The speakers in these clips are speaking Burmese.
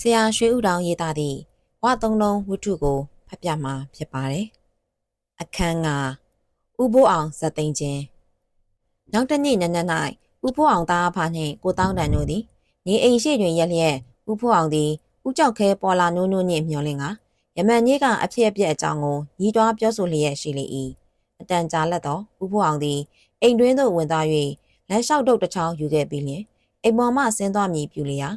ဆရာရွှေဥတောင်ရေးသားသည့်ဝသုံးလုံးဝတ္ထုကိုဖတ်ပြမှာဖြစ်ပါတယ်။အခန်းကဥပိုးအောင်ဇက်သိန်းချင်းနောက်တစ်နေ့နနက်၌ဥပိုးအောင်သားအဖနှင့်ကိုတောင်းတန်တို့သည်နေအိမ်ရှိတွင်ရက်လျက်ဥပိုးအောင်သည်ဥကြောက်ခဲပေါ်လာနိုးနိုးနှင့်မျောလင်းကယမန်ကြီးကအဖြစ်အပျက်အကြောင်းကိုညီးတွားပြောဆိုလျက်ရှိလေ၏အတန်ကြာလက်သောဥပိုးအောင်သည်အိမ်တွင်းသို့ဝင်သွား၍လမ်းလျှောက်တုတ်တစ်ချောင်းယူခဲ့ပြီးလျှင်အိမ်ပေါ်မှဆင်းသွားမည်ပြုလျာ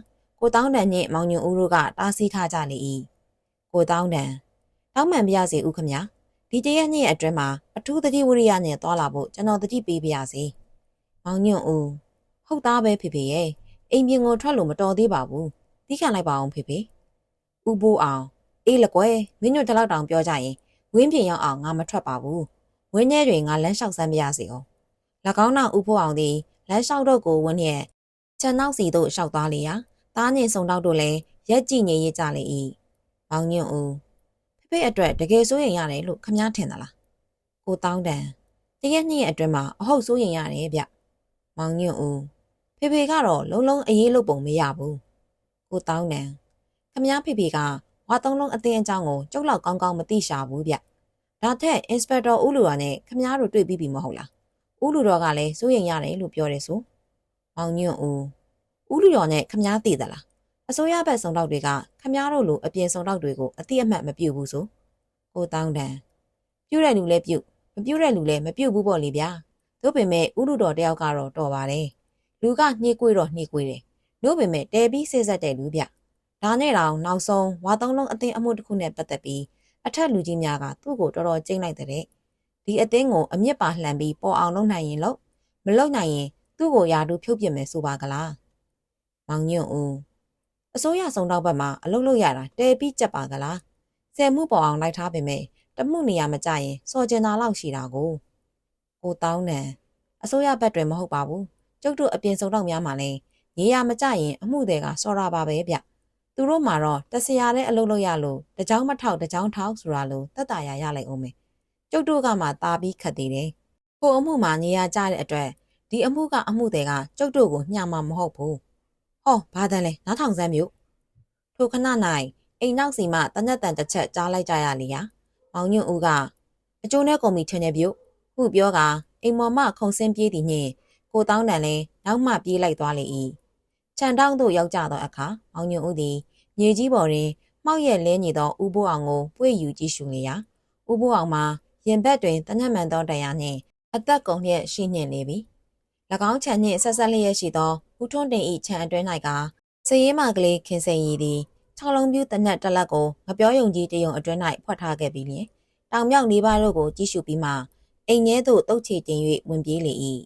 ကိုတောင်းတန်နှင့်မောင်ညွန့်ဦးတို့ကတားဆီးထားကြလေ၏ကိုတောင်းတန်တောင်းမှန်ပြရစီဦးခမညာဒီတရက်နေ့အတွင်းမှာအထူးသတိဝရိယနဲ့တွာလာဖို့ကျွန်တော်သတိပေးပြရစီမောင်ညွန့်ဦးဟုတ်သားပဲဖေဖေရဲ့အိမ်ပြင်ကိုထွက်လို့မတော်သေးပါဘူးသိခံလိုက်ပါအောင်ဖေဖေဦးဘိုးအောင်အေးလကွယ်မင်းညွန့်တလောက်တောင်ပြောကြရင်ဝင်းပြင်ရောက်အောင်ငါမထွက်ပါဘူးဝင်းထဲတွင်ငါလမ်းလျှောက်စမ်းပြရစီအောင်၎င်းနောက်ဦးဘိုးအောင်သည်လမ်းလျှောက်တော့ကိုဝင်းရဲ့ခြံနောက်စီသို့လျှောက်သွားလေရာ သားနဲ့စုံတော့တို့လည်းရက်ကြည့်နေရကြလေ၏မောင်ညွန့်ဦးဖေဖေအတွက်တကယ်စိုးရင်ရတယ်လို့ခမားထင်သလားကိုတောင်းတန်တရက်နှစ်ရက်အတွင်းမှာအဟုတ်စိုးရင်ရတယ်ဗျမောင်ညွန့်ဦးဖေဖေကတော့လုံးလုံးအေးလို့ပုံမရဘူးကိုတောင်းတန်ခမားဖေဖေကဝါသုံးလုံးအသင်းအကြောင်းကိုကျုပ်လောက်ကောင်းကောင်းမသိရှာဘူးဗျဒါထက်အင်စပက်တာဦးလူကနဲ့ခမားတို့တွေ့ပြီးပြီမဟုတ်လားဦးလူတော်ကလည်းစိုးရင်ရတယ်လို့ပြောတယ်ဆိုမောင်ညွန့်ဦး ဦးလူရော်နဲ့ခမားသိသလားအစိုးရဘက်စုံတော့တွေကခမားတို့လိုအပြင်စုံတော့တွေကိုအတိအမှတ်မပြုတ်ဘူးဆိုကိုတောင်းတန်ပြုတ်တဲ့လူလည်းပြုတ်မပြုတ်တဲ့လူလည်းမပြုတ်ဘူးပေါ့လေဗျာတို့ပင်မဲ့ဦးလူတော်တယောက်ကတော့တော်ပါတယ်လူကနှီးကွေးတော့နှီးကွေးတယ်တို့ပင်မဲ့တဲပြီးစိတ်ဆက်တဲ့လူဗျဒါနဲ့တောင်နောက်ဆုံးဝါသုံးလုံးအသင်းအမှုတစ်ခုနဲ့ပတ်သက်ပြီးအထက်လူကြီးများကသူ့ကိုတော်တော်ကျိမ့်လိုက်တဲ့ဒီအသင်းကိုအမြင့်ပါလှန်ပြီးပေါ်အောင်လုပ်နိုင်ရင်လို့မလုပ်နိုင်ရင်သူ့ကိုယာတူဖြုတ်ပြစ်မယ်ဆိုပါကလား မောင်ညွန့်ဦးအစိုးရဆောင်တော့ဘက်မှာအလုပ်လုပ်ရတာတဲပြီးကြက်ပါကလားဆယ်မှုပေါ်အောင်လိုက်ထားပေမဲ့တမှုနေရာမကြရင်စော်ကျင်တာလောက်ရှိတာကိုကိုတောင်းတန်အစိုးရဘက်တွင်မဟုတ်ပါဘူးကျုပ်တို့အပြင်ဆောင်တော့များမှာလဲနေရာမကြရင်အမှုတွေကစော်ရပါပဲဗျသူတို့မှာတော့တဆရာနဲ့အလုပ်လုပ်ရလို့တကြောင်မထောက်တကြောင်ထောက်ဆိုတာလို့တက်တာရရလိုက်အောင်မယ်ကျုပ်တို့ကမှตาပြီးခတ်သေးတယ်ကိုအမှုမှာနေရာကြတဲ့အတွက်ဒီအမှုကအမှုတွေကကျုပ်တို့ကိုညှာမှာမဟုတ်ဘူး ဟောဘာတန်းလဲနားထောင်စမ်းမျိုးထိုခဏ၌အိမ်နောက်စီမှတနက်တန်တစ်ချက်ကြားလိုက်ကြရလေရာမောင်ညွန့်ဦးကအကျိုးနဲ့ကုန်ပြီထင်တယ်ပြုတ်ဟုပြောကအိမ်မော်မှခုံဆင်းပြေးသည်နှင့်ကိုတောင်းတန်လဲနောက်မှပြေးလိုက်သွားလေ၏ခြံတောင်းသို့ရောက်ကြသောအခါမောင်ညွန့်ဦးသည်မြေကြီးပေါ်တွင်မှောက်ရက်လဲနေသောဦးဘိုးအောင်ကိုပွေယူကြည့်ရှုနေရာဦးဘိုးအောင်မှာရင်ဘက်တွင်တနက်မှန်သောတရားနှင့်အသက်ကုန်လျက်ရှိနှင့်လေပြီ၎ င်းခြံနှင့်ဆက်ဆက်လျက်ရှိသောဦးထွန်းတင်၏ခြံအတွင်း၌ကစည်ရေးမကလေးခင်စိန်ရည်သည်၆လုံးပြူးတနက်တစ်လက်ကိုငပြောယုံကြီးတယုံအတွင်း၌ဖွက်ထားခဲ့ပြီးလျင်တောင်မြောက်နေပါတို့ကိုကြည့်ရှုပြီးမှအိမ်ငဲသို့တုတ်ချေတင်၍ဝင်ပြေးလေ၏